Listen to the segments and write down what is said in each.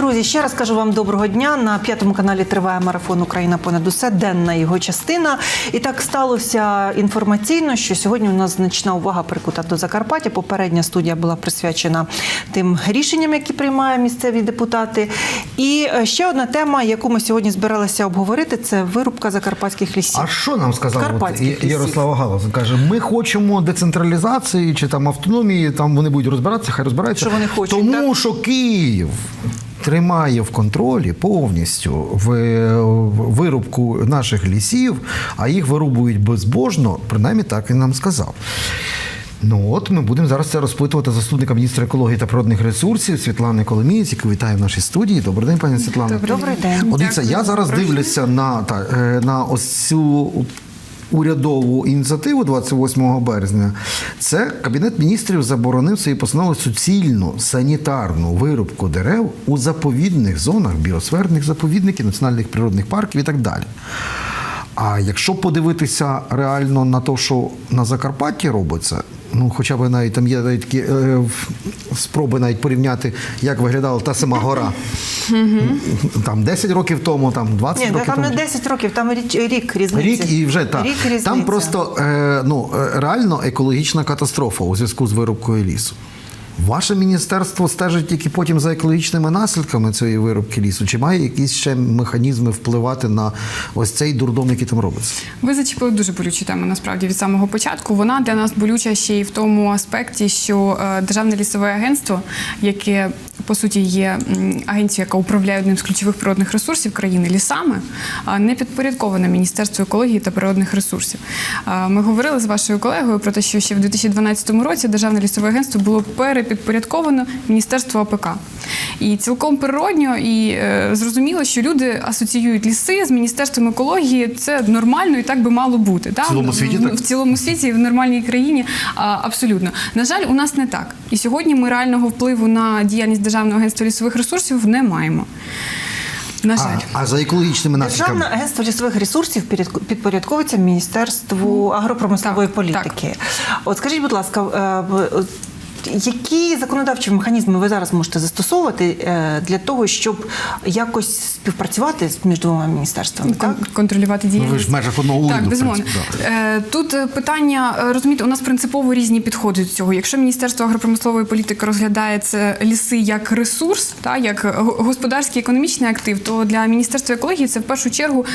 Друзі, ще раз кажу вам доброго дня. На п'ятому каналі триває марафон Україна понад усе, денна його частина. І так сталося інформаційно, що сьогодні у нас значна увага прикута до Закарпаття. Попередня студія була присвячена тим рішенням, які приймають місцеві депутати. І е, ще одна тема, яку ми сьогодні збиралися обговорити, це вирубка закарпатських лісів. А що нам сказав от. Ярослава Галас? Каже, ми хочемо децентралізації чи там автономії, там вони будуть розбиратися, хай розбираються. Що вони хочуть, Тому так? що Київ тримає в контролі повністю в, вирубку наших лісів, а їх вирубують безбожно, принаймні так він нам сказав. Ну от ми будемо зараз це розпитувати заступника міністра екології та природних ресурсів Світлани Коломієць, яку вітаю в нашій студії. Добрий день, пані Світлана. Добрий день. Дивіться, я зараз дивлюся на, та, е, на ось цю урядову ініціативу 28 березня. Це Кабінет міністрів заборонив свої постанови суцільну санітарну вирубку дерев у заповідних зонах, біосферних заповідників, національних природних парків і так далі. А якщо подивитися реально на те, що на Закарпатті робиться, ну хоча б навіть там є навіть такі е, спроби навіть порівняти, як виглядала та сама гора. Там 10 років тому, там 20 Ні, років там тому. не 10 років, там річ- рік різниці. Рік і вже так. Рік різниця. Там просто е, ну, е, реально екологічна катастрофа у зв'язку з вирубкою лісу. Ваше міністерство стежить тільки потім за екологічними наслідками цієї вирубки лісу? Чи має якісь ще механізми впливати на ось цей дурдом, який там робиться? Ви зачепили дуже болючу тему насправді від самого початку. Вона для нас болюча ще й в тому аспекті, що е, Державне лісове агентство, яке по суті є агенція, яка управляє одним з ключових природних ресурсів країни лісами, не підпорядковане Міністерству екології та природних ресурсів. Ми говорили з вашою колегою про те, що ще в 2012 році Державне лісове агентство було перепідпорядковано Міністерству АПК. І цілком природньо і е, зрозуміло, що люди асоціюють ліси з міністерством екології. Це нормально і так би мало бути. В цілому світі так? в цілому світі, в нормальній країні а, абсолютно. На жаль, у нас не так. І сьогодні ми реального впливу на діяльність Державного агентства лісових ресурсів не маємо. На жаль. А, а за екологічними наслідками? Державне агентство лісових ресурсів підпорядковується Міністерству агропромислової Так, політики. От скажіть, будь ласка, е, які законодавчі механізми ви зараз можете застосовувати е, для того, щоб якось співпрацювати між двома міністерствами? Так? Кон- контролювати Ну, діяльність. ви ж в межах одного уряду, Так, безумовно. Е, Тут е, питання, розумієте, у нас принципово різні підходи до цього. Якщо Міністерство агропромислової політики розглядає це ліси як ресурс, та, як го- господарський економічний актив, то для Міністерства екології це в першу чергу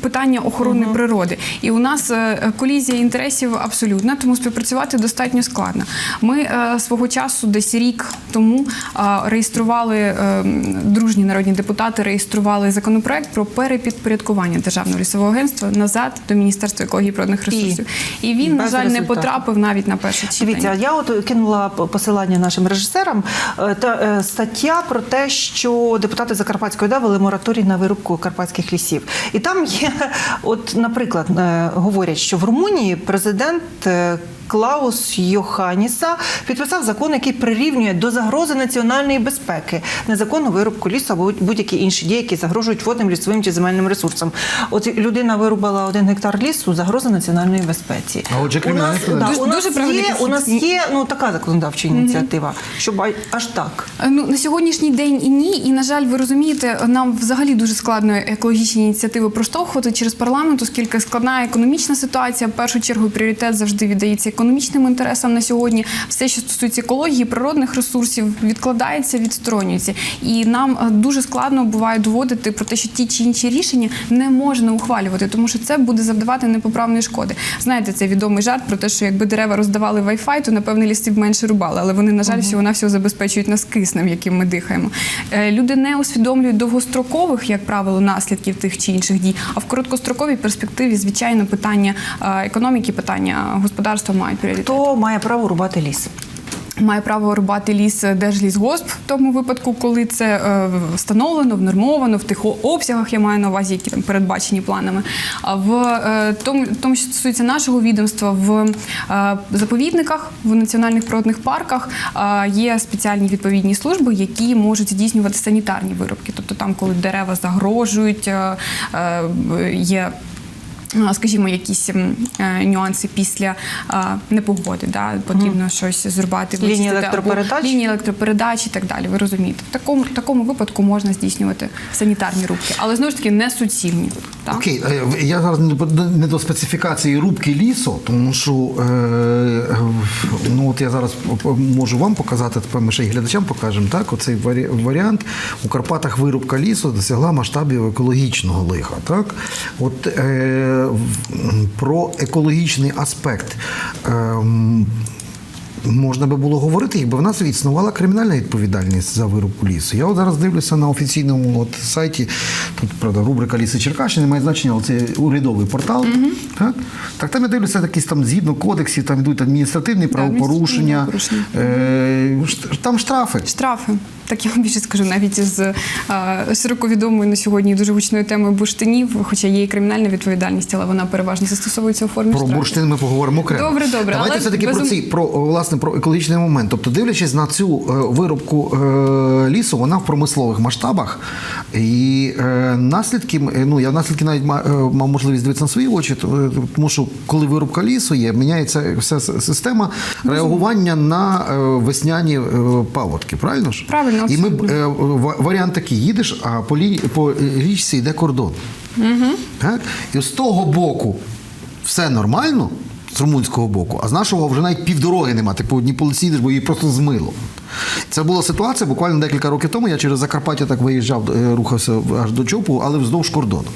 питання охорони природи. І у нас колізія інтересів абсолютна, тому співпрацювати достатньо складно. Ми свого часу, десь рік тому, е, реєстрували е, дружні народні депутати, реєстрували законопроект про перепідпорядкування державного лісового агентства назад до Міністерства екології і природних ресурсів. І, він, на жаль, не потрапив навіть на перше читання. Дивіться, я от кинула посилання нашим режисерам е, та е, стаття про те, що депутати Закарпатської ОДА вели мораторій на вирубку карпатських лісів. І там є, от, наприклад, е, говорять, що в Румунії президент. Е, Клаус Йоханіса підписав закон, який прирівнює до загрози національної безпеки незаконну вирубку лісу або будь-які інші дії, які загрожують водним лісовим чи земельним ресурсам. От людина вирубала один гектар лісу, загроза національної безпеці. А отже, у нас, да, Дуже- у нас дуже є, у нас є ну така законодавча ініціатива, щоб а- аж так. Ну на сьогоднішній день і ні. І на жаль, ви розумієте, нам взагалі дуже складно екологічні ініціативи проштовхувати через парламент, оскільки складна економічна ситуація. В першу чергу пріоритет завжди віддається економічним інтересам на сьогодні. Все, що стосується екології, природних ресурсів, відкладається, відсторонюється. І нам е, дуже складно буває доводити про те, що ті чи інші рішення не можна ухвалювати, тому що це буде завдавати непоправної шкоди. Знаєте, це відомий жарт про те, що якби дерева роздавали Wi-Fi, то напевне ліси б менше рубали, але вони, на жаль, всього навсього забезпечують нас киснем, яким ми дихаємо. Е, Люди не усвідомлюють довгострокових, як правило, наслідків тих чи інших дій. А в короткостроковій перспективі, звичайно, питання е, економіки, питання господарства мають пріоритет. Хто має право рубати ліс? Має право рубати ліс Держлісгосп в тому випадку, коли це е, встановлено, внормовано в тих обсягах, я маю на увазі, які там передбачені планами. А в е, тому, тому, що стосується нашого відомства, в е, заповідниках, в національних природних парках є спеціальні відповідні служби, які можуть здійснювати санітарні виробки. Тобто там, коли дерева загрожують, є Скажімо, якісь е, нюанси після непогоди, да, потрібно щось зрубати, Лінії електропередач? лінії електропередач і так далі. Ви розумієте, в такому такому випадку можна здійснювати санітарні рубки, але знову ж таки не суцільні. Так? Окей, е, я зараз не до- специфікації рубки лісу, тому що е, ну от я зараз можу вам показати, тепер ми ще й глядачам покажемо. Так, оцей варі- варіант у Карпатах вирубка лісу досягла масштабів екологічного лиха. Так, от е, про екологічний аспект. Е, Можна би було говорити, якби в нас існувала кримінальна відповідальність за вирубку лісу. Я от зараз дивлюся на офіційному от сайті. Тут правда рубрика Ліси Черкащини має значення, але це урядовий портал. Так? так там я дивлюся, якісь там згідно кодексів, там йдуть адміністративні правопорушення, адміністративні е, там штрафи. Штрафи. Так я вам більше скажу, навіть з е, широко відомою на сьогодні дуже гучною темою бурштинів, хоча є і кримінальна відповідальність, але вона переважно застосовується у формі Про штрафів. бурштин ми поговоримо окремо. Добре, добре, Давайте все таки про ці про власне про екологічний момент. Тобто, дивлячись на цю е, вирубку е, лісу, вона в промислових масштабах. І е, наслідки, е, ну я наслідки навіть ма- е, мав можливість дивитися на свої очі, то, е, тому що коли вирубка лісу є, міняється вся система реагування на е, весняні е, паводки. Правильно ж? Правильно, І ми е, варіант такий: їдеш, а по лі, по річці йде кордон. Так? І з того боку все нормально. З румунського боку, а з нашого вже навіть півдороги нема. Ти по одній полиці бо її просто змило. Це була ситуація буквально декілька років тому. Я через Закарпаття так виїжджав, е, рухався аж до Чопу, але вздовж кордону.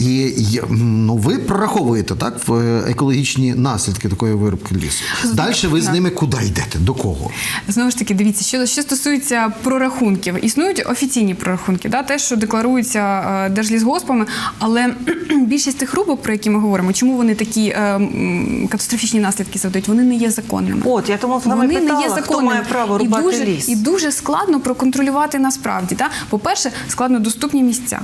І ну, ви прораховуєте так в е, екологічні наслідки такої вирубки лісу. Далі ви з ними куди йдете? До кого? Знову ж таки, дивіться, що, що стосується прорахунків, існують офіційні прорахунки, да, те, що декларується е, держлісгоспами, але більшість тих рубок, про які ми говоримо, чому вони такі е, катастрофічні наслідки завдають, вони не є законними. От я тому Вони питала, не є хто має право і дуже, ліс. І дуже складно проконтролювати насправді. Да? По-перше, складно доступні місця.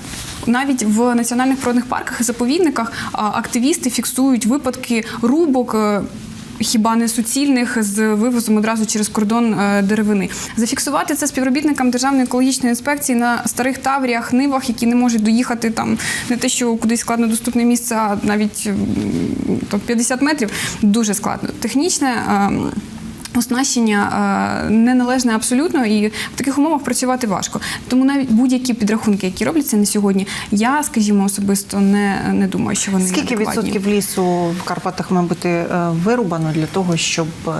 Навіть в національних природних парках і заповідниках активісти фіксують випадки рубок. е, Хіба не суцільних з вивозом одразу через кордон е, деревини. Зафіксувати це співробітникам Державної екологічної інспекції на старих тавріях, нивах, які не можуть доїхати там не те, що кудись складно доступне місце, а навіть там, 50 метрів, дуже складно. Технічне. Оснащення е, неналежне абсолютно, і в таких умовах працювати важко. Тому навіть будь-які підрахунки, які робляться на сьогодні, я, скажімо, особисто не, не думаю, що вони Скільки адекватні. відсотків лісу в Карпатах має бути е, вирубано для того, щоб е,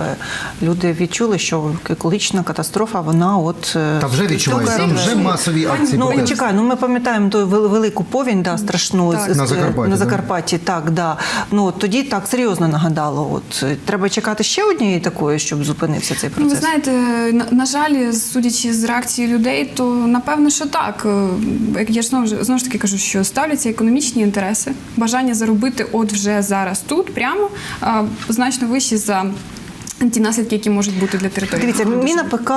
люди відчули, що екологічна катастрофа, вона от Та вже відчувається, там вже масові акції Ну протесту. чекай, ну ми пам'ятаємо ту велику повінь, да, страшну Так. з- На Закарпатті, на да. Закарпатті. Так, да. Ну тоді так серйозно нагадало. От треба чекати ще однієї такої, щоб зупинився цей Ну, ви знаєте, на, на жаль, судячи з реакції людей, то напевно, що так. Е, я ж знову знову ж таки кажу, що ставляться економічні інтереси, бажання заробити от вже зараз тут, прямо а, значно вищі за ті наслідки, які можуть бути для території. Дивіться, Міна ПК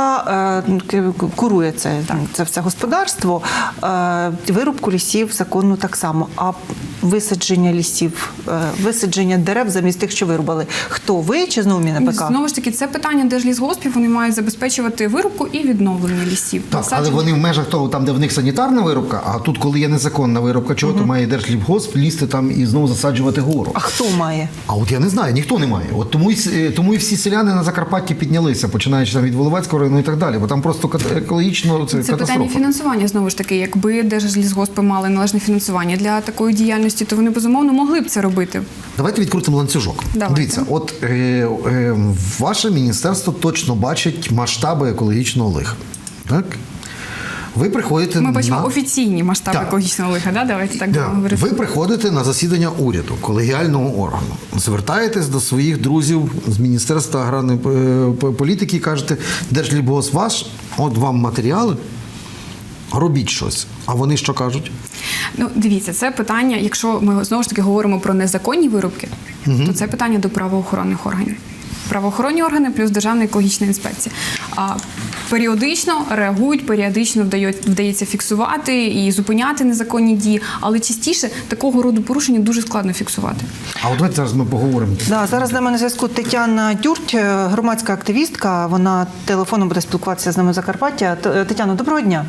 е, курує це, це все господарство. Е, Вирубку лісів законно так само. А висадження лісів, е, висадження дерев замість тих, що вирубали. Хто ви чи знову Міна ПК? Знову ж таки, це питання держлісгоспів. Вони мають забезпечувати вирубку і відновлення лісів. Так, але вони в межах того, там, де в них санітарна вирубка, а тут, коли є незаконна вирубка, чого то має Держлібгосп лізти там і знову засаджувати гору. А хто має? А от я не знаю, ніхто не має. От тому і, е, тому і всі селяни на Закарпатті піднялися, починаючи там від Воловецького району і так далі. Бо там просто екологічно це, Це питання фінансування знову ж таки. Якби держлісгоспи мали належне фінансування для такої діяльності, то вони безумовно могли б це робити. Давайте відкрутимо ланцюжок. Давайте. Дивіться, от е, е, ваше міністерство точно бачить масштаби екологічного лиха. Так? Ви приходите Ми бачимо на... офіційні масштаби Так. екологічного лиха. Да? Давайте так Да. говорити. Ви приходите на засідання уряду, колегіального органу, звертаєтесь до своїх друзів з Міністерства аграрної е, політики і кажете, Держлібгос ваш, от вам матеріали, робіть щось. А вони що кажуть? Ну, дивіться, це питання. Якщо ми знову ж таки говоримо про незаконні вирубки, то це питання до правоохоронних органів. Правоохоронні органи плюс Державна екологічна інспекція. А періодично реагують, періодично вдають, вдається фіксувати і зупиняти незаконні дії, але частіше такого роду порушення дуже складно фіксувати. А от давайте зараз ми поговоримо. Да, зараз з нами на зв'язку Тетяна Дюрть, е, громадська активістка. Вона телефоном буде спілкуватися з нами Закарпаття. Е, Тетяно, доброго дня.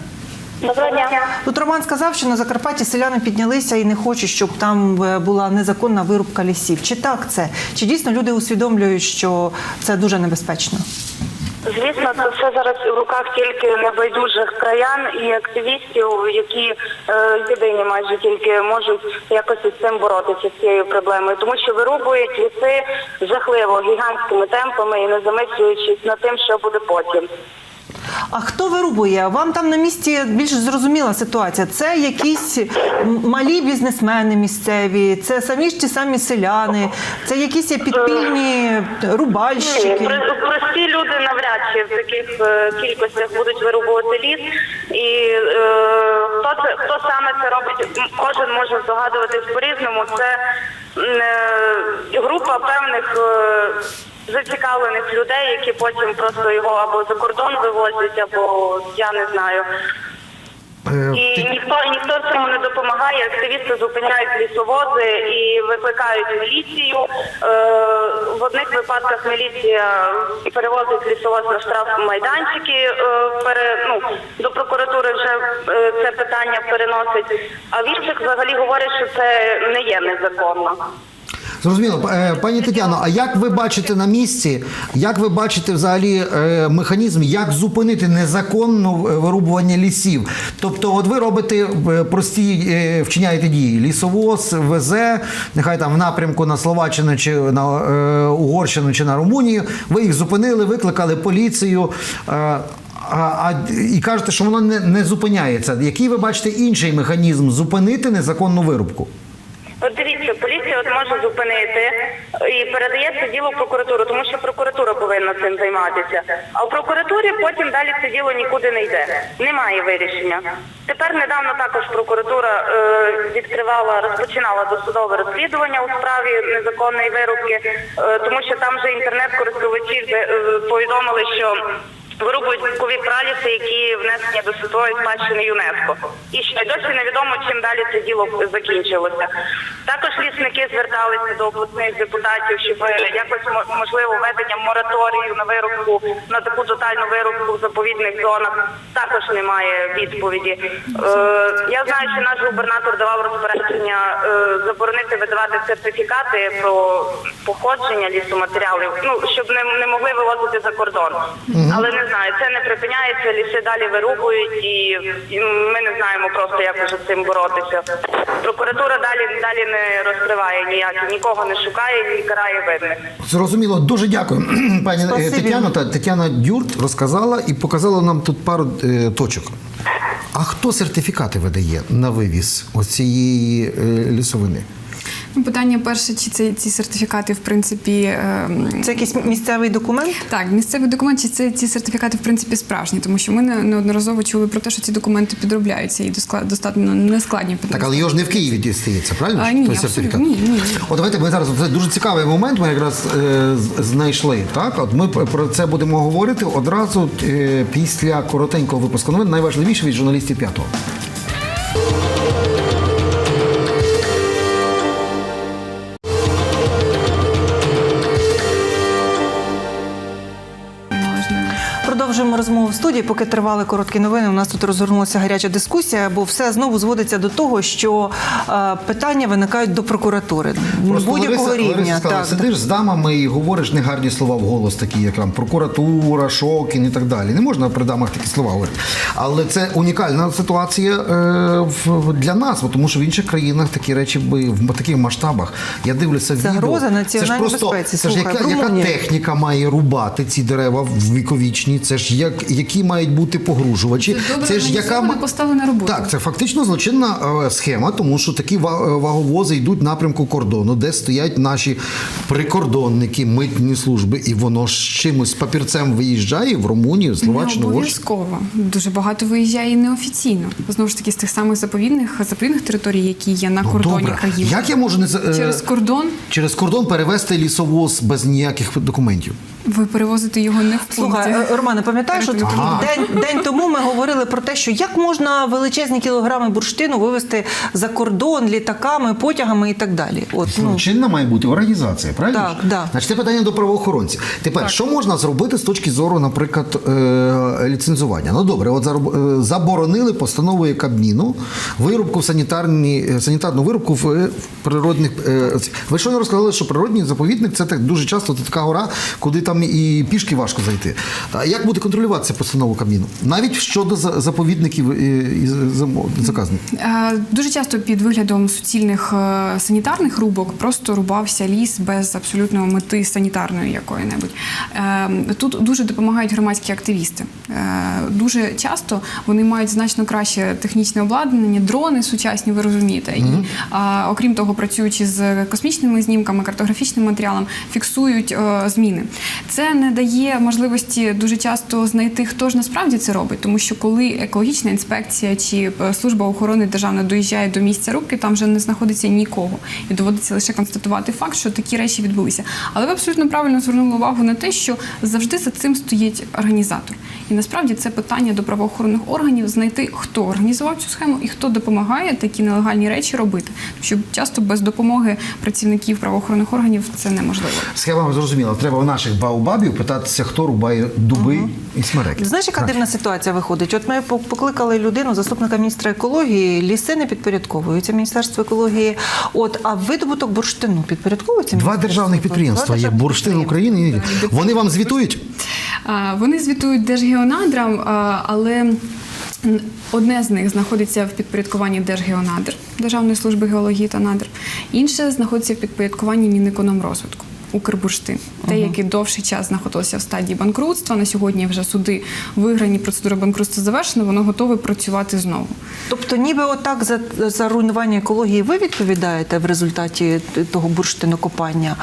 Доброго дня. Тут Роман сказав, що на Закарпатті селяни піднялися і не хочуть, щоб там е, була незаконна вирубка лісів. Чи так це? Чи дійсно люди усвідомлюють, що це дуже небезпечно? Звісно, це все зараз в руках тільки небайдужих краян і активістів, які е, єдині майже тільки можуть якось із цим боротися з цією проблемою, тому що вирубують ліси жахливо гігантськими темпами і не замислюючись над тим, що буде потім. А хто вирубує? Вам там на місці більш зрозуміла ситуація. Це якісь малі бізнесмени місцеві, це самі ж ті самі селяни, це якісь підпільні Ні, рубальщики. про- прості люди навряд чи в таких е, кількостях будуть вирубувати ліс. І е, хто це хто саме це робить, кожен може здогадуватись по-різному. Це м, е, група певних. е, Зацікавлених людей, які потім просто його або за кордон вивозять, або я не знаю. Е, І ніхто ніхто в цьому не допомагає. Активісти зупиняють лісовози і викликають міліцію. Е, в одних випадках міліція перевозить лісовоз на штраф майданчики. Е, пере, ну, до прокуратури вже це питання переносить. А в інших взагалі говорять, що це не є незаконно. Зрозуміло, Е, пані Тетяно, а як ви бачите на місці, як ви бачите взагалі е, механізм, як зупинити незаконне вирубування лісів? Тобто, от ви робите е, прості вчиняєте дії. Лісовоз везе, нехай там в напрямку на Словаччину чи на Угорщину чи на Румунію. Ви їх зупинили, викликали поліцію. а, а, і кажете, що воно не, не зупиняється. Який ви бачите інший механізм зупинити незаконну вирубку? Поліція от може зупинити і передає це діло в прокуратуру, тому що прокуратура повинна цим займатися. А в прокуратурі потім далі це діло нікуди не йде. Немає вирішення. Тепер недавно також прокуратура е, відкривала, розпочинала досудове розслідування у справі незаконної вирубки, е, тому що там вже інтернет-користувачі е, повідомили, що вирубують букові праліси, які внесені до світової спадщини ЮНЕСКо. І ще досі невідомо, чим далі це діло закінчилося. Також лісники зверталися до обласних депутатів, щоб е, якось можливо введення мораторію на вирубку на таку тотальну вирубку в заповідних зонах. Також немає відповіді. Е, я знаю, що наш губернатор давав розпорядження е, заборонити видавати сертифікати про походження лісоматеріалів, ну щоб не, не могли вивозити за кордон. Але не знаю, це не припиняється, ліси далі вирубують, і, і ми не знаємо просто, як вже з цим боротися. Прокуратура далі далі не розкриває ніяк, нікого не шукає і карає винних. Зрозуміло, дуже дякую, пані е, Спасибі. Тетяно. Та Тетяна Дюрт розказала і показала нам тут пару е, точок. А хто сертифікати видає на вивіз оцієї е, лісовини? Ну, Питання перше, чи це ці сертифікати, в принципі, ем, Це якийсь місцевий документ? Так, місцевий документ, чи це ці сертифікати в принципі справжні, тому що ми неодноразово чули про те, що ці документи підробляються і достатньо нескладні. Так, але його ж не в Києві дістається, правильно? А, ні, Той абсолютно. Ні, ні, ні. От давайте ми зараз це дуже цікавий момент. Ми якраз е, знайшли. Так, от ми про це будемо говорити одразу е, після коротенького випуску новин. Найважливіше від журналістів п'ятого. Розмову в студії. Поки тривали короткі новини. У нас тут розгорнулася гаряча дискусія, бо все знову зводиться до того, що е, питання виникають до прокуратури будь-якого рівня. Лариса сказала, так, сидиш з дамами і говориш негарні слова в голос, такі як там прокуратура, Шокін і так далі. Не можна при дамах такі слова говорити. Але це унікальна ситуація е, в- для нас, бо тому що в інших країнах такі речі би в таких масштабах. Я дивлюся відео. Загроза національній безпеці. це ж яка, яка техніка має рубати ці дерева віковічні? Це ж як які мають бути погружувачі? Це добре це ж яка поставлена робота. Так, це фактично злочинна е, схема, тому що такі е, ваговози йдуть в напрямку кордону, де стоять наші прикордонники, митні служби, і воно з чимось з папірцем виїжджає в Румунію, Словаччину, обов'язково. Дуже багато виїжджає і неофіційно. Знову ж таки, з тих самих заповідних заповідних територій, які є на Ну, кордоні добре. країн. Як я можу не е, Через кордон через кордон перевезти лісовоз без ніяких документів? Ви перевозите його не в пункті. Слухай, е, Романе, пам'ятаєш, от Ага. день, день тому ми говорили про те, що як можна величезні кілограми бурштину вивезти за кордон літаками, потягами і так далі. От, ну, Чинна має бути організація, правильно? Так, да. Значить, це питання до правоохоронців. Тепер, що можна зробити з точки зору, наприклад, е, ліцензування? Ну добре, от е, заборонили постановою Кабміну вирубку в санітарні, санітарну вирубку в, в природних. е, Ви що не розказали, що природний заповідник це так дуже часто це така гора, куди там і пішки важко зайти. Як буде контролюватися постанова Кабміну? Навіть щодо за- заповідників і, і заказників. Е, Дуже часто під виглядом суцільних е, санітарних рубок просто рубався ліс без абсолютно мети санітарної якої-небудь. Е, Тут дуже допомагають громадські активісти. Е, Дуже часто вони мають значно краще технічне обладнання, дрони сучасні, ви розумієте. І окрім того, працюючи з космічними знімками, картографічним матеріалом, фіксують е, зміни. Це не дає можливості дуже часто знайти, хто ж насправді це робить, тому що коли екологічна інспекція чи е, служба охорони державна доїжджає до місця рубки, там вже не знаходиться нікого, і доводиться лише констатувати факт, що такі речі відбулися. Але ви абсолютно правильно звернули увагу на те, що завжди за цим стоїть організатор. І насправді це питання до правоохоронних органів знайти, хто організував цю схему і хто допомагає такі нелегальні речі робити. Тому що часто без допомоги працівників правоохоронних органів це неможливо. Схема зрозуміла. Треба в наших баобабів питатися, хто рубає дуби і смереки. Знаєш, яка дивна ситуація виходить? От ми покликали людину, заступника міністра екології, ліси не підпорядковуються Міністерство екології. От, а видобуток бурштину підпорядковується? Два державних підприємства Два є бурштин. України. Вони вам звітують? А, Вони звітують Держгеонадрам, а, але одне з них знаходиться в підпорядкуванні Держгеонадр, Державної служби геології та надр, інше знаходиться в підпорядкуванні Мінекономрозвитку. Укрбурштин, те, яке довший час знаходилося в стадії банкрутства. На сьогодні вже суди виграні, процедура банкрутства завершена, воно готове працювати знову. Тобто, ніби отак за, за руйнування екології ви відповідаєте в результаті того бурштинокопання.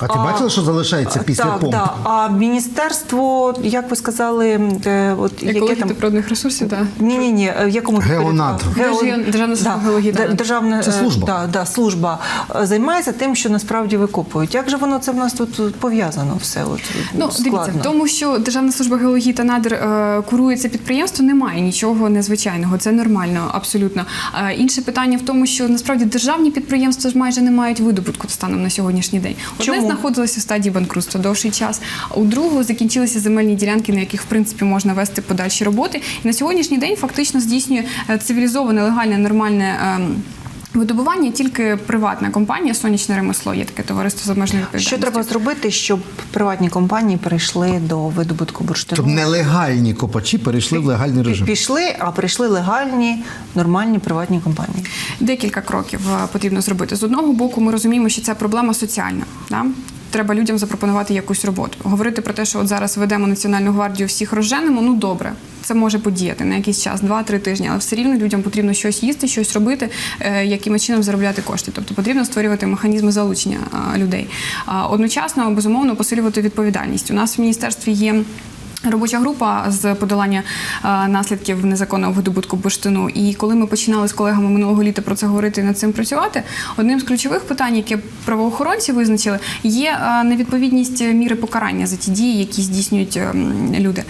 А ти бачила, що залишається після так, помп? Да. А міністерство, як ви сказали, е, от яке там та природних ресурсів, так. Ні, ні, ні. В якому підпорядкуванні? Державна геології надр. Державна Це е, служба. Да, да, служба е, займається тим, що насправді викопують. Як же воно це в нас тут пов'язано все? От, Ну, складно. дивіться, в тому, що Державна служба геології та надр е, курує це підприємство, немає нічого незвичайного. Це нормально, абсолютно. Е, інше питання в тому, що насправді державні підприємства ж майже не мають видобутку станом на сьогоднішній день. Одне Чому? знаходилося в стадії банкрутства довший час, а у другого закінчилися земельні ділянки, на яких в принципі можна вести подальші роботи. І на сьогоднішній день фактично здійснює е, цивілізоване, легальне, нормальне. ем, Видобування тільки приватна компанія Сонячне ремесло є таке товариство з обмеженою Що треба зробити, щоб приватні компанії перейшли до видобутку бурштину? Щоб нелегальні копачі перейшли в легальний режим. Пішли, а прийшли легальні, нормальні приватні компанії. Декілька кроків е, потрібно зробити. З одного боку, ми розуміємо, що ця проблема соціальна. Да? Треба людям запропонувати якусь роботу. Говорити про те, що от зараз ведемо національну гвардію, всіх розженемо. Ну добре, це може подіяти на якийсь час, два-три тижні, але все рівно людям потрібно щось їсти, щось робити, е, якимось чином заробляти кошти. Тобто потрібно створювати механізми залучення е, людей. Одночасно, безумовно, посилювати відповідальність. У нас в міністерстві є. Робоча група з подолання е, наслідків незаконного видобутку бурштину. І коли ми починали з колегами минулого літа про це говорити і над цим працювати, одним з ключових питань, яке правоохоронці визначили, є е, невідповідність міри покарання за ті дії, які здійснюють ем, люди.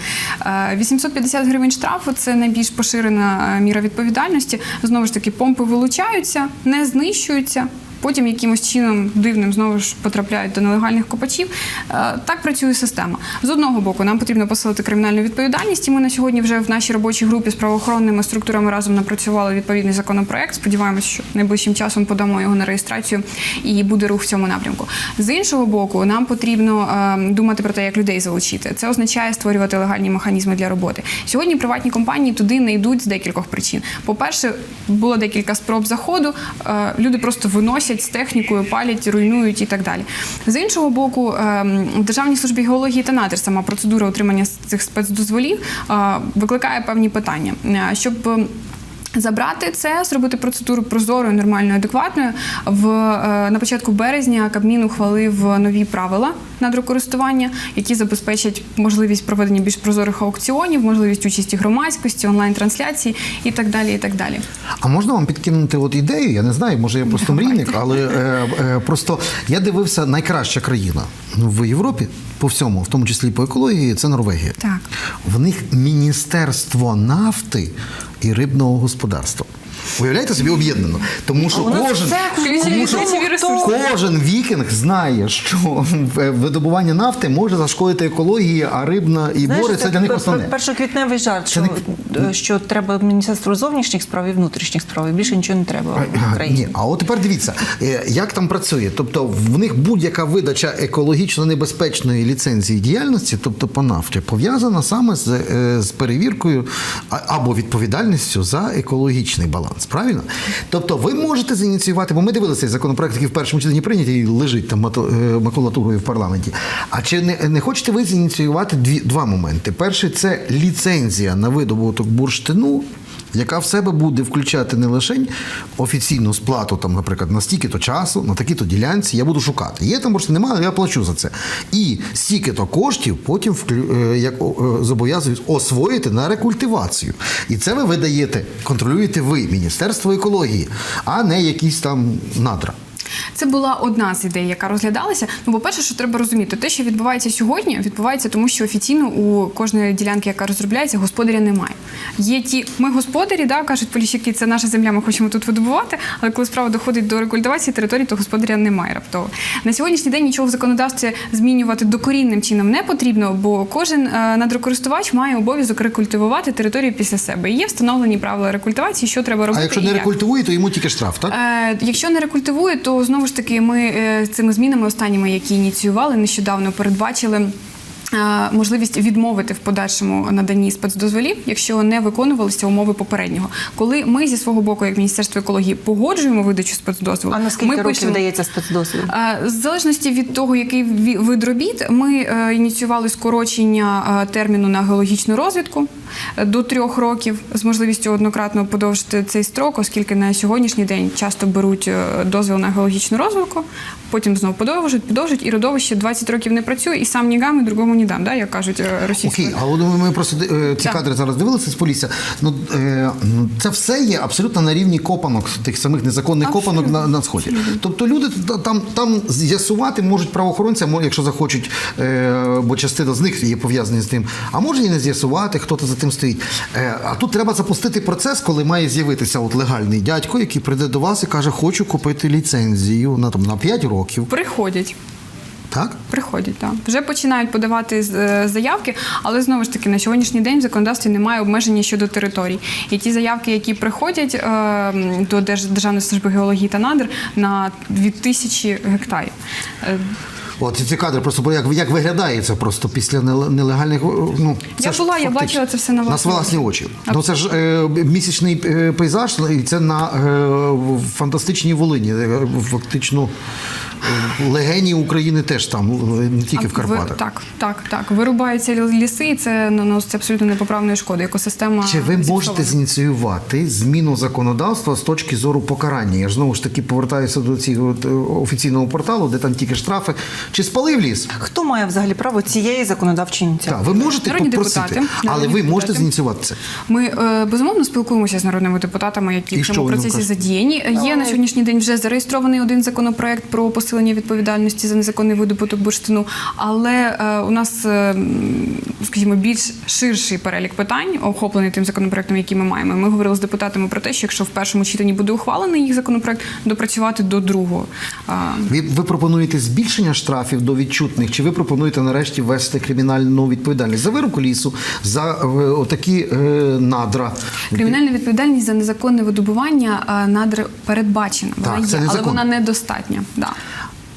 Е, 850 гривень штрафу це найбільш поширена е, міра відповідальності. Знову ж таки, помпи вилучаються, не знищуються. Потім якимось чином дивним знову ж потрапляють до нелегальних копачів. Е, Так працює система. З одного боку, нам потрібно посилити кримінальну відповідальність. І ми на сьогодні вже в нашій робочій групі з правоохоронними структурами разом напрацювали відповідний законопроект. Сподіваємося, що найближчим часом подамо його на реєстрацію і буде рух в цьому напрямку. З іншого боку, нам потрібно е, думати про те, як людей залучити. Це означає створювати легальні механізми для роботи. Сьогодні приватні компанії туди не йдуть з декількох причин. По-перше, було декілька спроб заходу. е, Люди просто виносять з технікою, палять, руйнують і так далі. З іншого боку, ем, в Державній службі геології та надр сама процедура отримання цих спецдозволів е, викликає певні питання. Е, Щоб Забрати це, зробити процедуру прозорою, нормальною, адекватною. В е, на початку березня Кабмін ухвалив нові правила надрокористування, які забезпечать можливість проведення більш прозорих аукціонів, можливість участі громадськості, онлайн-трансляції і так далі. І так далі. А можна вам підкинути от ідею? Я не знаю, може я просто мрійник, але е, е, просто я дивився найкраща країна в Європі по всьому, в тому числі по екології, це Норвегія. Так. В них міністерство нафти і рибного господарства. Уявляєте собі об'єднано, тому що кожен, тому що кожен вікінг знає, що е, видобування нафти може зашкодити екології, а рибна і бори це для них основне. Першоквітневий жарт, що, не- е, що треба Міністерство зовнішніх справ і внутрішніх справ, і більше нічого не треба в Україні. Ні, а от тепер дивіться, е, як там працює. Тобто в них будь-яка видача екологічно небезпечної ліцензії діяльності, тобто по нафті, пов'язана саме з, е, з перевіркою або відповідальністю за екологічний баланс. Правильно? Тобто ви можете зініціювати, бо ми дивилися цей законопроект, який в першому читанні прийнятий і лежить там мато- е, макулатурою в парламенті. А чи не, не хочете ви зініціювати дві, два моменти? Перший це ліцензія на видобуток бурштину яка в себе буде включати не лише офіційну сплату, там, наприклад, на стільки-то часу, на такі-то ділянці, я буду шукати. Є там, може, немає, але я плачу за це. І стільки-то коштів потім е, як е, зобов'язують освоїти на рекультивацію. І це ви видаєте, контролюєте ви, Міністерство екології, а не якісь там надра. Це була одна з ідей, яка розглядалася. Ну, по-перше, що треба розуміти, те, що відбувається сьогодні, відбувається тому, що офіційно у кожної ділянки, яка розробляється, господаря немає. Є ті, ми господарі, да, кажуть поліщики, це наша земля, ми хочемо тут видобувати. Але коли справа доходить до рекультивації території, то господаря немає раптово. На сьогоднішній день нічого в законодавстві змінювати докорінним чином не потрібно, бо кожен е, надрокористувач має обов'язок рекультивувати територію після себе. І є встановлені правила рекультивації, що треба робити. А якщо не рекультивує, то йому тільки штраф, так? Е, якщо не рекультивує, то знову ж таки ми е, цими змінами останніми, які ініціювали нещодавно, передбачили. е, Можливість відмовити в подальшому наданні спецдозволів, якщо не виконувалися умови попереднього. Коли ми зі свого боку, як Міністерство екології, погоджуємо видачу спецдозволу, А на скільки ми років пишемо- дається спецдосвід? Е, В залежності від того, який вид робіт, ми ініціювали скорочення терміну на геологічну розвідку до трьох років з можливістю однократно подовжити цей строк, оскільки на сьогоднішній день часто беруть е, дозвіл на геологічну розвідку, потім знову подовжують, подовжують, і родовище 20 років не працює, і сам ні гам, і другому ні дам, да, як кажуть е, російською. Окей, а от ми просто е, ці Так. кадри зараз дивилися з Полісся. Ну, ну, це все є абсолютно на рівні копанок, тих самих незаконних копанок на, на сході. Тобто люди там, там з'ясувати можуть правоохоронці, якщо захочуть, бо частина з них є пов'язані з тим, а може і не з'ясувати, хто то за тим стоїть. Е, а тут треба запустити процес, коли має з'явитися от легальний дядько, який прийде до вас і каже, хочу купити ліцензію на, там, на 5 років. Приходять. Так? Приходять, так. Вже починають подавати е, заявки, але знову ж таки на сьогоднішній день в законодавстві немає обмеження щодо територій. І ті заявки, які приходять е, до Держ- Державної служби геології та надр на 2000 гектарів. От ці кадри просто бо як, як виглядає це просто після нел- нелегальних. Ну, це Я ж була, я бачила це все на власні власні очі. Ну це ж е, місячний е, пейзаж, і це на е, фантастичній Волині. Е, Фактично легені України теж там, е, не тільки а в Карпатах. ви- так, так, так. Вирубаються ліси, і це наносить абсолютно непоправної шкоди. Екосистема Чи ви можете зініціювати зміну законодавства з точки зору покарання? Я ж знову ж таки повертаюся до цього офіційного порталу, де там тільки штрафи. Чи спалив ліс? Хто має взагалі право цієї законодавчої Так, ви можете Народні попросити, депутати. але ви можете депутати. зініціювати це. Ми е, безумовно спілкуємося з народними депутатами, які І в цьому процесі кажуть? задіяні. Є на сьогоднішній день вже зареєстрований один законопроект про посилення відповідальності за незаконний видобуток бурштину. Але е, у нас, е, скажімо, більш ширший перелік питань, охоплений тим законопроектом, який ми маємо. Ми говорили з депутатами про те, що якщо в першому читанні буде ухвалений їх законопроект, допрацювати до другого. Ви, ви пропонуєте збільшення штрафів до відчутних, чи ви пропонуєте нарешті ввести кримінальну відповідальність за вирубку лісу, за е, отакі е, надра? Кримінальна відповідальність за незаконне видобування надр передбачена. Вона Так, є, але вона недостатня. Да.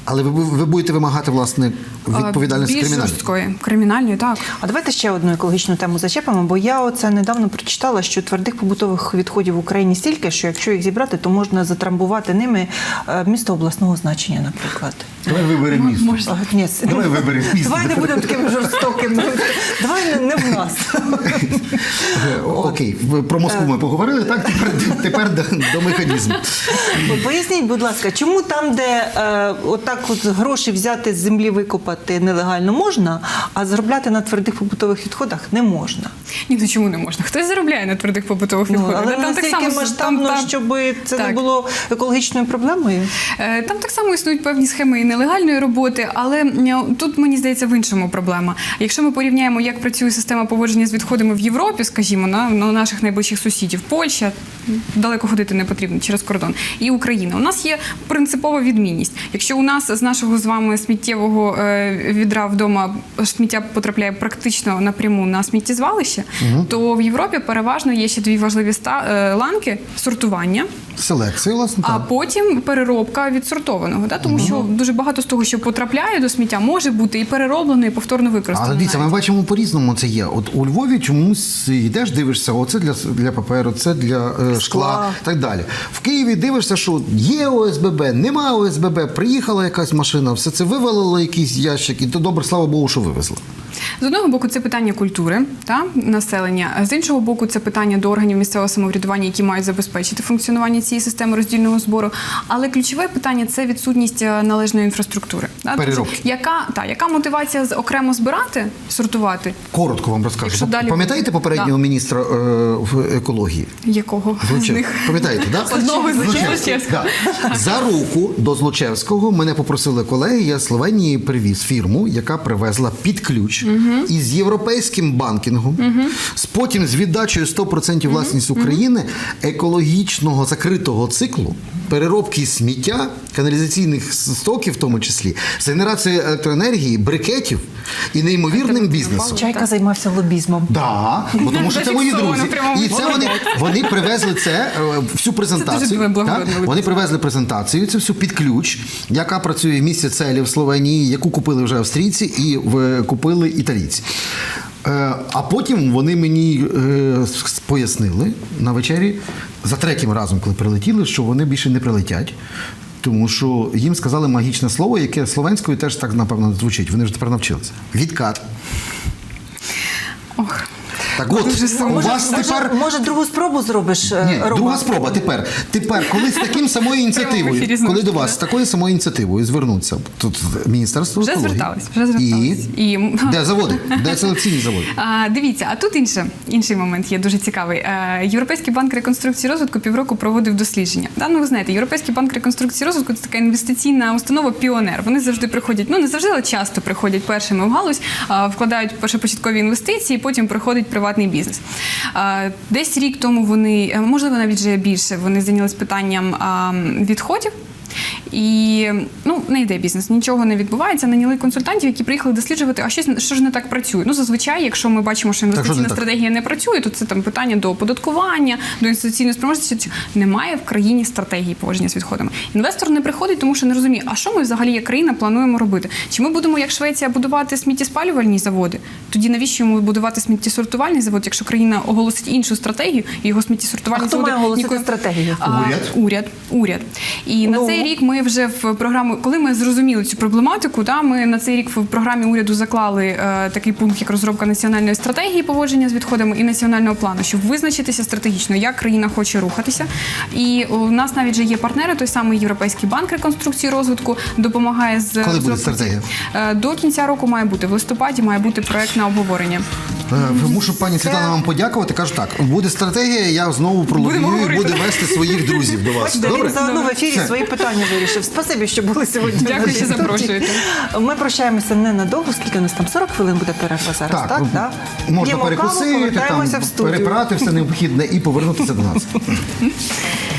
Але ви, ви будете вимагати власне відповідальності Більш кримінальної? жорсткої. Кримінальної, так. А давайте ще одну екологічну тему зачепимо, бо я оце недавно прочитала, що твердих побутових відходів в Україні стільки, що якщо їх зібрати, то можна затрамбувати ними е, місто обласного значення, наприклад. Давай виберемо місто. А, ні, Давай виберемо місто. Давай не будемо такими жорстокими. Давай не в нас. Е, Окей, про Москву ми поговорили, так? Тепер, тепер до, механізму. Поясніть, будь ласка, чому там, де е, отак от гроші взяти з землі викопати нелегально можна, а заробляти на твердих побутових відходах не можна? Ні, ну чому не можна? Хтось заробляє на твердих побутових Ну, але Там так само масштабно, там- щоб це не було екологічною проблемою. Е, Там так само існують певні схеми і нелегальної роботи, але тут мені здається в іншому проблема. Якщо ми порівняємо, як працює система поводження з відходами в Європі, скажімо, на, на наших найближчих сусідів, Польща, далеко ходити не потрібно через кордон, і Україна. У нас є принципова відмінність. Якщо у нас з нашого з вами сміттєвого е, відра вдома сміття потрапляє практично напряму на сміттєзвалище, то в Європі переважно є ще дві важливі ста- е, ланки сортування. Селекція, власне, А потім переробка відсортованого, да? тому що дуже багато з того, що потрапляє до сміття, може бути і перероблено, і повторно використано. Але дивіться, ми бачимо по-різному це є. От у Львові чомусь йдеш, дивишся, оце для, для паперу, це для е, шкла, і так далі. В Києві дивишся, що є ОСББ, нема ОСББ, приїхала якась машина, все це вивалило якийсь ящик, і то добре, слава Богу, що вивезли. З одного боку, це питання культури та населення, а з іншого боку, це питання до органів місцевого самоврядування, які мають забезпечити функціонування цієї системи роздільного збору. Але ключове питання це відсутність е, належної інфраструктури. Тому. Яка та яка мотивація з- окремо збирати, сортувати? Коротко вам розкажу. Якщо далі Пам'ятаєте попереднього Да. міністра е, в екології? Якого з них? Пам'ятаєте, да? Одного Злочевського. Злочевського. Да. За руку до Злочевського мене попросили колеги. Я з Словенії привіз фірму, яка привезла під ключ із європейським банкінгом, з потім з віддачею 100% власність України екологічного закритого циклу. Переробки сміття, каналізаційних стоків, в тому числі, з генерації електроенергії, брикетів і неймовірним бізнесом. Чайка займався лобізмом. Да, бо тому що це мої друзі. І це вони, вони привезли це е, всю презентацію. дуже так? Вони привезли презентацію, це всю під ключ, яка працює в місті Целі в Словенії, яку купили вже австрійці і в, купили італійці. Е, А потім вони мені е, пояснили на вечері за третім разом, коли прилетіли, що вони більше не прилетять. Тому що їм сказали магічне слово, яке словенською теж так напевно звучить. Вони вже тепер навчилися. Відкат. Ох. Так от, у сумно. вас може, тепер може, другу спробу зробиш? е, Ні, Рома? друга спроба тепер. Тепер, коли з таким самою ініціативою, коли до вас з такою самою ініціативою звернуться тут міністерство Вже екології. звертались, вже звертались. І, І- де заводи? Де селекційні заводи? А, дивіться, а тут інше, інший момент є дуже цікавий. Е, Європейський банк реконструкції розвитку півроку проводив дослідження. Да, ну ви знаєте, Європейський банк реконструкції розвитку це така інвестиційна установа піонер. Вони завжди приходять, ну не завжди, але часто приходять першими в галузь, а, вкладають першопочаткові інвестиції, потім приходить приватний бізнес. Десь рік тому вони, е, можливо, навіть вже більше, вони зайнялись питанням відходів. І ну не йде бізнес, нічого не відбувається. Наняли консультантів, які приїхали досліджувати, а щось що ж не так працює. Ну зазвичай, якщо ми бачимо, що інвестиційна так? стратегія не працює, то це там питання до оподаткування, до інвестиційної спроможності. Немає в країні стратегії поводження з відходами. Інвестор не приходить, тому що не розуміє, а що ми взагалі як країна плануємо робити? Чи ми будемо, як Швеція, будувати сміттєспалювальні заводи? Тоді навіщо йому будувати сміттєсортувальний завод, якщо країна оголосить іншу стратегію і його сміттєсортувальні А хто має оголосити ніколи- стратегію? А, Уряд? уряд, уряд. І на Ну. цей рік ми вже в програму, коли ми зрозуміли цю проблематику, да, ми на цей рік в програмі уряду заклали е, такий пункт, як розробка національної стратегії поводження з відходами і національного плану, щоб визначитися стратегічно, як країна хоче рухатися. І у нас навіть вже є партнери, той самий Європейський банк реконструкції розвитку допомагає з Коли буде стратегія? Е, До кінця року має бути в листопаді, має бути проект на обговорення. Е, Мушу пані Світлана вам подякувати. Кажу так, буде стратегія, я знову пролобію і буду вести своїх друзів до вас. Добре? заодно в ефірі свої питання вирішив. Спасибі, що були сьогодні. Дякую, що запрошуєте. Ми прощаємося ненадовго, скільки у нас там 40 хвилин буде перерва зараз, так? Так, ну, да? можна перекусити, там, в перепрати все необхідне і повернутися до нас.